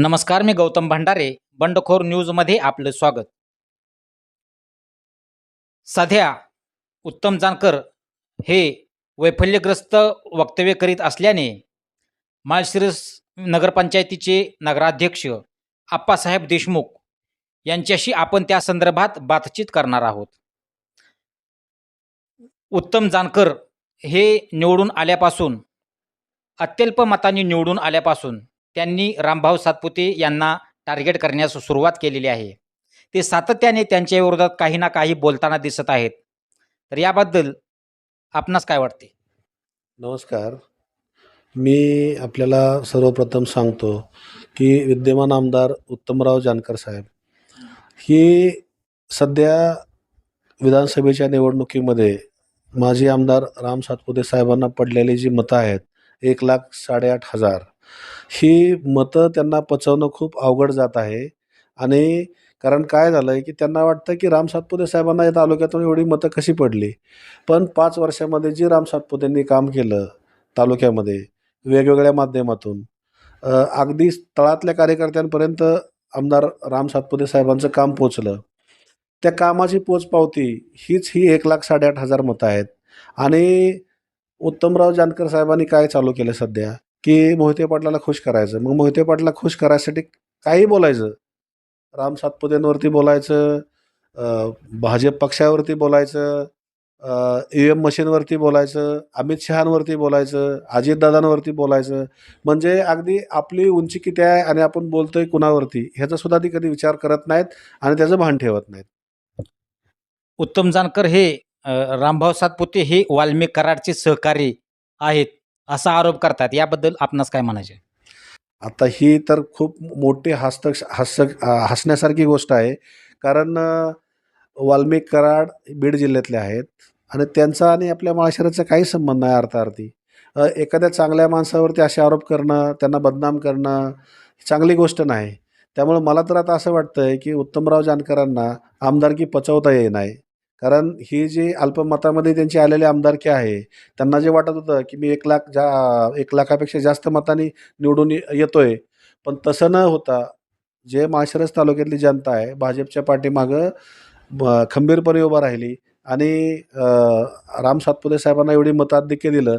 नमस्कार मी गौतम भंडारे बंडखोर न्यूजमध्ये आपलं स्वागत. सध्या उत्तम जानकर हे वैफल्यग्रस्त वक्तव्य करीत असल्याने माळशिरस नगरपंचायतीचे नगराध्यक्ष आप्पासाहेब देशमुख यांच्याशी आपण त्या संदर्भात बातचीत करणार आहोत. उत्तम जानकर हे निवडून आल्यापासून अत्यल्प मतांनी निवडून आल्यापासून त्यांनी रामभाऊ सातपुते यांना टार्गेट करण्यास सुरुवात केलेली आहे. ते सातत्याने त्यांच्या विरोधात काही ना काही बोलताना दिसत आहेत. तर याबद्दल आपणास काय वाटते? नमस्कार. मी आपल्याला सर्वप्रथम सांगतो की विद्यमान आमदार उत्तमराव जानकर साहेब ही सध्या विधानसभेच्या निवडणुकीमध्ये माजी आमदार राम सातपुते साहेबांना पडलेली जी मतं आहेत एक लाख साडेआठ हजार ही मतं त्यांना पचवणं खूप अवघड जात आहे. आणि कारण काय झालं आहे की त्यांना वाटतं की राम सातपुते साहेबांना या तालुक्यातून एवढी मतं कशी पडली? पण पाच वर्षामध्ये जी राम सातपुतेंनी काम केलं तालुक्यामध्ये वेगवेगळ्या माध्यमातून अगदी तळातल्या कार्यकर्त्यांपर्यंत आमदार राम सातपुते साहेबांचं काम पोचलं. त्या कामाची पोचपावती हीच ही एक लाख साडेआठ हजार मतं आहेत. आणि उत्तमराव जानकर साहेबांनी काय चालू केलं सध्या? की मोहिते पाटलाला खुश करायचं. मग मोहिते पाटला खुश करायसाठी काही बोलायचं? राम सातपुतेंवरती बोलायचं भाजप पक्षावरती बोलायचं ई एम मशीनवरती बोलायचं अमित शहांवरती बोलायचं अजितदादांवरती बोलायचं. म्हणजे अगदी आपली उंची किती आहे आणि आपण बोलतोय कुणावरती ह्याचा सुद्धा ती कधी विचार करत नाहीत आणि त्याचं भान ठेवत नाहीत. उत्तम जानकर हे रामभाऊ सातपुते हे वाल्मिक कराडचे सहकारी आहेत. असा आरोप करतात याबद्दल आपणास काय म्हणायचे आता ही तर खूप मोठी हस्त हसण्यासारखी गोष्ट आहे. कारण वाल्मिक कराड बीड जिल्ह्यातले आहेत आणि त्यांचा आणि आपल्या माळशिराचा काही संबंध नाही अर्थार्थी. एखाद्या चांगल्या माणसावरती असे आरोप करणं त्यांना बदनाम करणं चांगली गोष्ट नाही. त्यामुळे मला तर आता असं वाटतं आहे की उत्तमराव जानकरांना आमदारकी पचवता येई नाही. कारण ही जी अल्पमतामध्ये त्यांची आलेली आमदारकी आहे त्यांना जे वाटत होतं की मी एक लाख जा एक लाखापेक्षा जास्त मताने निवडून येतोय पण तसं न होता जे माळशिरस तालुक्यातली जनता आहे भाजपच्या पाठीमागं ब- खंबीरपणे उभा राहिली आणि राम सातपुते साहेबांना एवढी मताधिक्य दिलं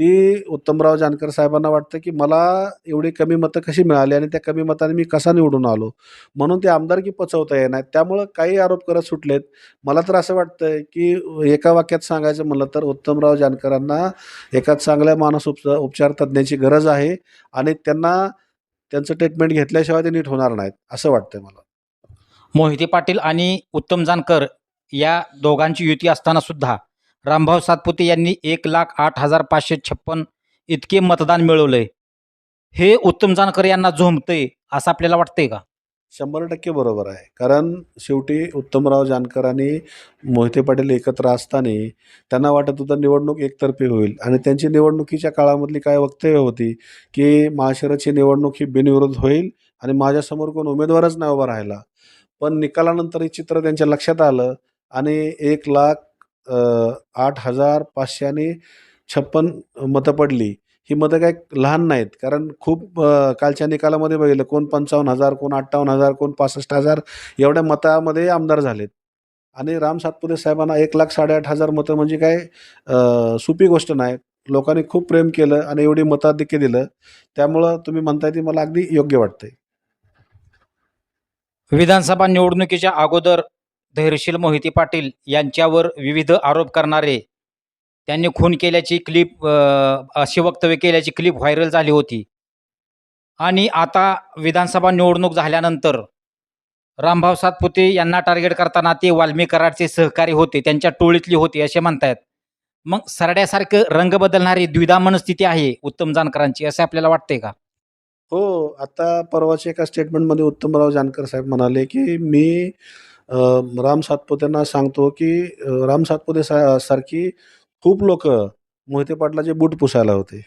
ती उत्तमराव जानकर साहेबांना वाटतं की मला एवढी कमी मतं कशी मिळाली आणि त्या कमी मताने मी कसा निवडून आलो? म्हणून ते आमदारकी पचवता येणार त्यामुळं काही आरोप करत सुटलेत. मला तर असं वाटतं की एका वाक्यात सांगायचं म्हणलं तर उत्तमराव जानकरांना एका चांगल्या मानस उपच उपचार तज्ज्ञाची गरज आहे आणि त्यांना त्यांचं ट्रीटमेंट घेतल्याशिवाय ते नीट होणार नाहीत असं वाटतंय मला. मोहिते पाटील आणि उत्तम जानकर या दोघांची युती असताना सुद्धा रामभाऊ सातपुते यांनी एक लाख आठ हजार पाचशे छप्पन इतके मतदान मिळवलंय. हे उत्तम जानकर यांना झोंबतंय असं आपल्याला वाटतंय का? शंभर टक्के बरोबर आहे. कारण शेवटी उत्तमराव जानकर आणि मोहिते पाटील एकत्र असताना त्यांना वाटत होतं निवडणूक एकतर्फी होईल. आणि त्यांची निवडणुकीच्या काळामधली काय वक्तव्य होती की महाशिराची निवडणूक ही बिनविरोध होईल आणि माझ्यासमोर कोण उमेदवारच नाही उभा राहिला. पण निकालानंतर हे चित्र त्यांच्या लक्षात आलं आणि एक लाख आठ हजार पाचशे आणि छप्पन मतं पडली. ही मतं काय लहान नाहीत. कारण खूप कालच्या निकालामध्ये बघितलं कोण पंचावन्न हजार कोण अठ्ठावन्न हजार कोण पासष्ट हजार एवढ्या मतामध्ये आमदार झालेत. आणि राम सातपुते साहेबांना एक लाख साडेआठ हजार मतं म्हणजे काय सोपी गोष्ट नाही. लोकांनी खूप प्रेम केलं आणि एवढी मताधिक्य दिलं. त्यामुळं तुम्ही म्हणताय ती मला अगदी योग्य वाटतंय. विधानसभा निवडणुकीच्या अगोदर धैर्यशील मोहिते पाटील यांच्यावर विविध आरोप करणारे त्यांनी खून केल्याची क्लिप अशी वक्तव्य केल्याची क्लिप व्हायरल झाली होती. आणि आता विधानसभा निवडणूक झाल्यानंतर रामभाऊ सातपुते यांना टार्गेट करताना ते वाल्मिक कराडचे सहकारी होते त्यांच्या टोळीतली होते असे म्हणतायत. मग सरड्यासारखं रंग बदलणारी द्विधा मनस्थिती आहे उत्तम जानकरांची असे आपल्याला वाटते का? हो आता परवाच्या एका स्टेटमेंटमध्ये उत्तमराव जानकर साहेब म्हणाले की मी राम सातपुतेंना सांगतो की राम सातपुते सा सारखी खूप लोक मोहिते पाटलाचे बूट पुसायला होते.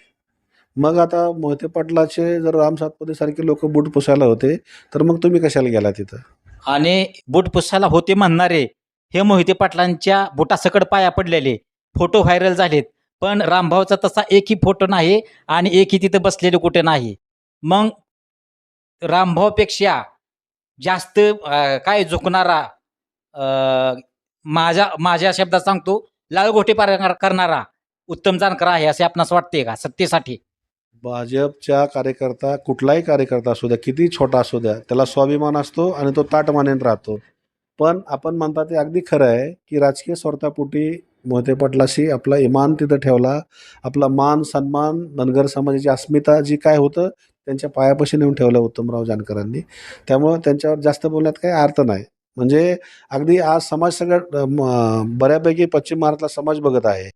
मग आता मोहिते पाटलाचे जर राम सातपुते सारखे लोक बूट पुसायला होते तर मग तुम्ही कशाला गेला तिथं आणि बूट पुसायला होते म्हणणारे हे मोहिते पाटलांच्या बुटासकट पाया पडलेले फोटो व्हायरल झालेत. पण रामभाऊचा तसा एकही फोटो नाही आणि एकही तिथं बसलेले कुठे नाही. मग रामभाऊपेक्षा जास्त काय झुकणारा माझ्या माझ्या शब्दात सांगतो लालगोटी पार करणारा उत्तम जानकर आहे असे आपणास वाटते का सत्तेसाठी? भाजपच्या कार्यकर्ता कुठलाही कार्यकर्ता असू द्या किती छोटा असू द्या त्याला स्वाभिमान असतो आणि तो ताटमानेन राहतो. पण आपण म्हणता ते अगदी खरं आहे की राजकीय स्वार्थापोटी मोहिते पटलाशी आपला इमान तिथं ठेवला. आपला मान सन्मान धनगर समाजाची अस्मिता जी काय होतं त्यांच्या पायापाशी नेऊन ठेवलं उत्तमराव जानकरांनी. त्यामुळं त्यांच्यावर जास्त बोलण्यात काही अर्थ नाही. म्हणजे अगदी आज समाज सगळं म- बऱ्यापैकी पश्चिम महाराष्ट्रातला समाज बघत आहे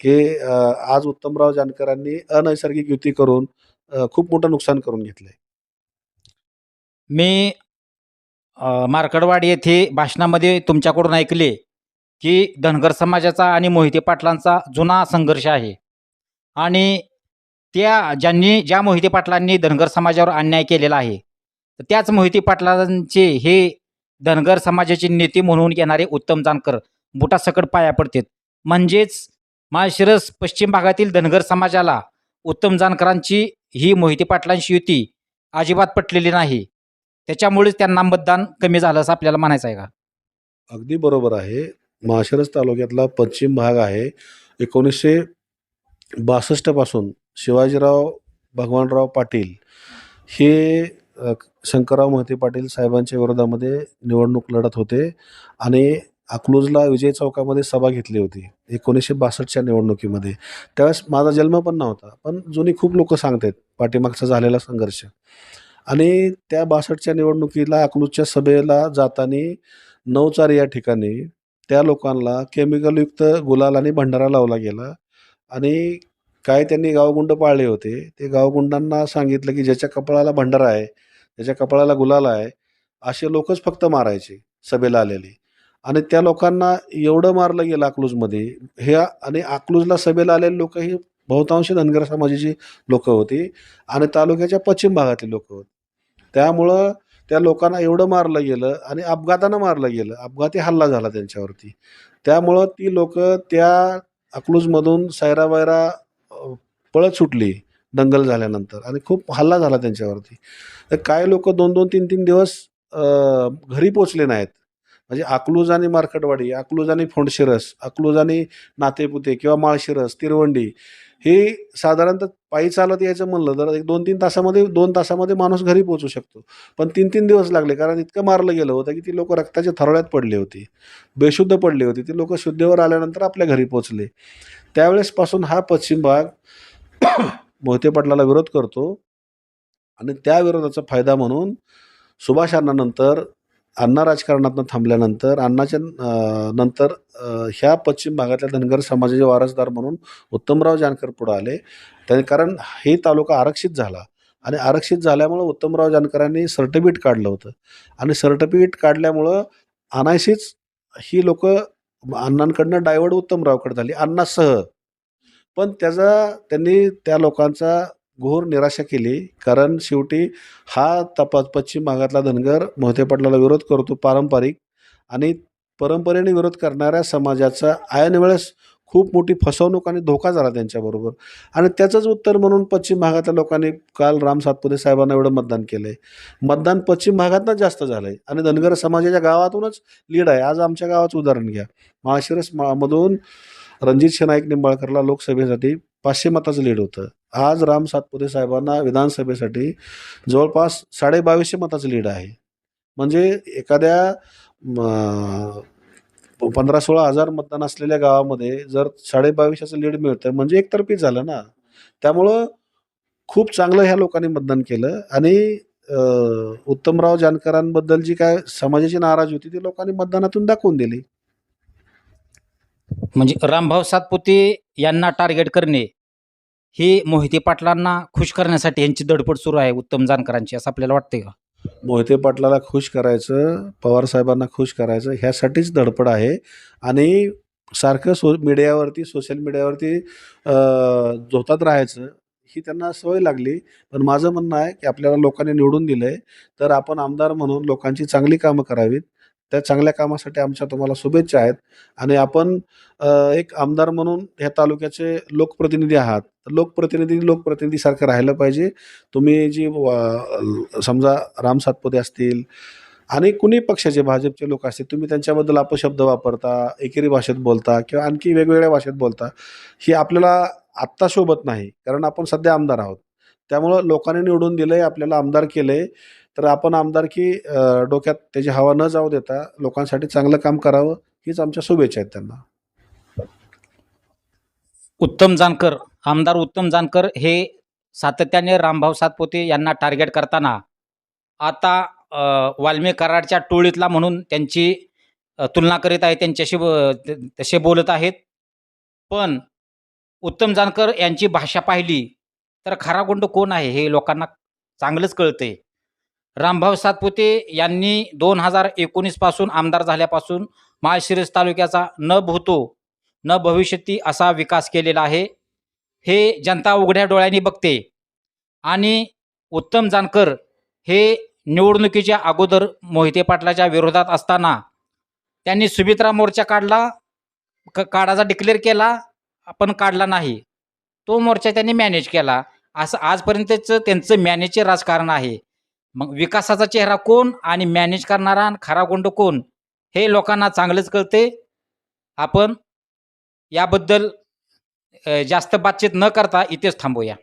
की आज उत्तमराव जानकरांनी अनैसर्गिक युती करून खूप मोठं नुकसान करून घेतलंय. मी मार्कडवाड मार्कडवाडी येथे भाषणामध्ये तुमच्याकडून ऐकले की धनगर समाजाचा आणि मोहिते पाटलांचा जुना संघर्ष आहे. आणि त्या ज्यांनी ज्या मोहिते पाटलांनी धनगर समाजावर अन्याय केलेला आहे तर त्याच मोहिते पाटलांचे हे धनगर समाजाचे नेते म्हणून येणारे उत्तम जानकर बुटासकट पाया पडतात. म्हणजेच माळशिरस पश्चिम भागातील धनगर समाजाला उत्तम जानकरांची ही मोहिते पाटलांची युती अजिबात पटलेली नाही. त्याच्यामुळेच त्यांना मतदान कमी झालं असं आपल्याला म्हणायचं आहे का? अगदी बरोबर आहे. माळशिरस तालुक्यातला पश्चिम भाग आहे. एकोणीसशे बासष्टपासून शिवाजीराव भगवानराव पाटील हे शंकरराव मोहिते पाटील साहेबांच्या विरोधामध्ये निवडणूक लढत होते आणि अकलूजला विजय चौकामध्ये सभा घेतली होती एकोणीसशे बासष्टच्या निवडणुकीमध्ये. त्यावेळेस माझा जन्म पण नव्हता पण जुनी खूप लोक सांगतात पाठीमागचा झालेला संघर्ष. आणि त्या बासष्टच्या निवडणुकीला अकलूजच्या सभेला जाताना नवचार या ठिकाणी त्या लोकांना केमिकलयुक्त गुलाल आणि भंडारा लावला गेला आणि काय त्यांनी गावगुंड पाळले होते ते गावगुंडांना सांगितलं की ज्याच्या कपाळाला भंडारा आहे ज्याच्या कपाळाला गुलाल आहे असे लोकच फक्त मारायचे सभेला आलेले. आणि त्या लोकांना एवढं मारलं गेलं अकलूजमध्ये हे आणि अकलूजला सभेला आलेले लोक ही बहुतांश धनगर समाजाची लोकं होती आणि तालुक्याच्या पश्चिम भागातली लोकं होती. त्यामुळं त्या लोकांना एवढं मारलं गेलं आणि अपघातानं मारलं गेलं अपघाती हल्ला झाला त्यांच्यावरती. त्यामुळं ती लोक त्या अकलूजमधून सैरावैरा पळत सुटली दंगल झाल्यानंतर आणि खूप हल्ला झाला त्यांच्यावरती. तर काय लोक दोन दोन तीन तीन दिवस घरी पोचले नाहीत. म्हणजे अकलूज आणि मार्कटवाडी अकलूज आणि फोंडशिरस अकलूज आणि नातेपुते किंवा माळशिरस तिरवंडी हे साधारणतः पायी चालत यायचं म्हणलं तर एक दोन तीन तासामध्ये दोन तासामध्ये माणूस घरी पोहोचू शकतो. पण तीन तीन दिवस लागले कारण इतकं मारलं गेलं होतं की ती लोक रक्ताच्या थरोळ्यात पडली होती. बेशुद्ध पडली होती. ती लोक शुद्धीवर आल्यानंतर आपल्या घरी पोचले त्यावेळेसपासून हा पश्चिम भाग मोहिते पाटलाला विरोध करतो. आणि त्या विरोधाचा फायदा म्हणून सुभाष अण्णानंतर अण्णा राजकारणातून थांबल्यानंतर अण्णाच्या नंतर ह्या पश्चिम भागातल्या धनगर समाजाचे वारसदार म्हणून उत्तमराव जानकर पुढे आले. त्याने कारण हे तालुका आरक्षित झाला. आणि आरक्षित झाल्यामुळं उत्तमराव जानकरांनी सर्टिफिकेट काढलं होतं. आणि सर्टिफिकेट काढल्यामुळं अनायशीच ही लोक अण्णांकडनं डायवर्ड उत्तमरावकडे झाली. अण्णासह पण त्याचा त्यांनी त्या लोकांचा घोर निराशा केली. कारण शेवटी हा तपास पश्चिम भागातला धनगर मोहिते पाटलाला विरोध करतो पारंपरिक आणि परंपरेने विरोध करणाऱ्या समाजाचा आयन वेळेस खूप मोठी फसवणूक आणि धोका झाला त्यांच्याबरोबर. आणि त्याचंच उत्तर म्हणून पश्चिम भागातल्या लोकांनी काल राम सातपुते साहेबांना एवढं मतदान केलं आहे मतदान पश्चिम भागातनंच जास्त झालं आहे आणि धनगर समाजाच्या गावातूनच लीड आहे. आज आमच्या गावाचं उदाहरण घ्या. माळशिरस मा- मधून रणजित शेनाईक निंबाळकरला लोकसभेसाठी पाचशे मताचं लीड होतं. आज राम सातपुते साहेबांना विधानसभेसाठी जवळपास साडेबावीसशे मताचं लीड आहे. म्हणजे एखाद्या म, पंधरा सोळा हजार मतदान असलेल्या गावामध्ये जर साडेबावीसशेचं लीड मिळतं म्हणजे एकतर्फी झालं ना. त्यामुळं खूप चांगलं ह्या लोकांनी मतदान केलं आणि उत्तमराव जानकरांबद्दल जी काय समाजाची नाराज होती ती लोकांनी मतदानातून दाखवून दिली. म्हणजे रामभाऊ सातपुते यांना टार्गेट करणे ही मोहिते पाटलांना खुश करण्यासाठी यांची धडपड सुरू आहे उत्तम जानकरांची असं आपल्याला वाटतंय का? मोहिते पाटलाला खुश करायचं पवार साहेबांना खुश करायचं ह्यासाठीच धडपड आहे. आणि सारखं सो मीडियावरती सोशल मीडियावरती झोतात राहायचं ही त्यांना सवय लागली. पण माझं म्हणणं आहे की आपल्याला लोकांनी निवडून दिलं आहे तर आपण आमदार म्हणून लोकांची चांगली कामं करावीत. त्या चांगल्या कामासाठी आमच्या तुम्हाला शुभेच्छा आहेत. आणि आपण एक आमदार म्हणून ह्या तालुक्याचे लोकप्रतिनिधी आहात. लोकप्रतिनिधी लोकप्रतिनिधीसारखं राहिलं पाहिजे. तुम्ही जी समजा राम सातपुते असतील आणि कुणी पक्षाचे भाजपचे लोक असतील तुम्ही त्यांच्याबद्दल अपशब्द वापरता एकेरी भाषेत बोलता किंवा आणखी वेगवेगळ्या भाषेत बोलता ही आपल्याला आत्ता शोभत नाही. कारण आपण सध्या आमदार आहोत. त्यामुळं लोकांनी निवडून दिलंय आपल्याला आमदार केलंय. तर आपण आमदारकी डोक्यात त्याची हवा न जाऊ देता लोकांसाठी चांगलं काम करावं हीच आमच्या शुभेच्छा आहेत त्यांना. उत्तम जानकर आमदार उत्तम जानकर हे सातत्याने रामभाऊ सातपोते यांना टार्गेट करताना आता वाल्मी कराडच्या टोळीतला म्हणून त्यांची तुलना करीत आहे त्यांच्याशी ब- तसे बोलत आहेत. पण उत्तम जानकर यांची भाषा पाहिली तर खरा गुंड कोण आहे हे लोकांना चांगलंच कळतंय. रामभाऊ सातपुते यांनी दोन हजार एकोणीसपासून आमदार झाल्यापासून माळशिरस तालुक्याचा न भूतो न भविष्यती असा विकास केलेला आहे. हे जनता उघड्या डोळ्यांनी बघते. आणि उत्तम जानकर हे निवडणुकीच्या अगोदर मोहिते पाटलाच्या विरोधात असताना त्यांनी सुमित्रा मोर्चा काढला क काढाचा डिक्लेअर केला पण काढला नाही. तो मोर्चा त्यांनी मॅनेज केला. असं आजपर्यंतचं त्यांचं मॅनेजचे राजकारण आहे. मग विकासाचा चेहरा कोण आणि मॅनेज करणारा खरा गुंड कोण? हे लोकांना चांगलंच कळते. आपण याबद्दल जास्त बातचीत न करता इथेच थांबूया.